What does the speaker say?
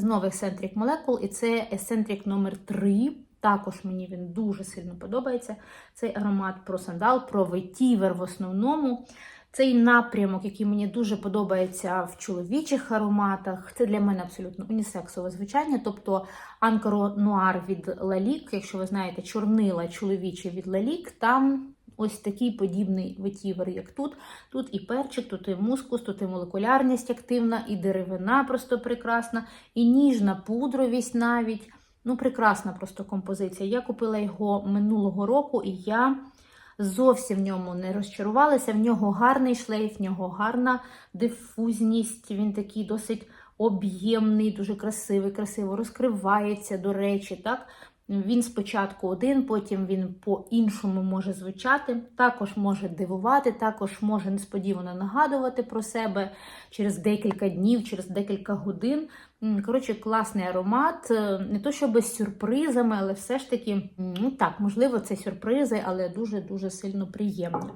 Знову Eccentric Molecule, і це Eccentric номер 3 Також мені він дуже сильно подобається. Цей аромат про сандал, про ветівер в основному. Цей напрямок, який мені дуже подобається в чоловічих ароматах, це для мене абсолютно унісексове звучання. Тобто Анкоро Нуар від Лалік, якщо ви знаєте, чорнила чоловіче від Лалік, там ось такий подібний ветівер, як тут. Тут і перчик, тут і мускус, тут і молекулярність активна, і деревина просто прекрасна, і ніжна пудровість навіть. Ну, прекрасна просто композиція. Я купила його минулого року, і я зовсім в ньому не розчарувалася. В нього гарний шлейф, в нього гарна дифузність. Він такий досить об'ємний, дуже красивий, красиво розкривається, до речі, так. Він спочатку один, потім він по-іншому може звучати, також може дивувати, також може несподівано нагадувати про себе через декілька днів, через декілька годин. Коротше, класний аромат. Е, Не то щоб з сюрпризами, але все ж таки, ну так, можливо, це сюрпризи, але дуже-дуже сильно приємні.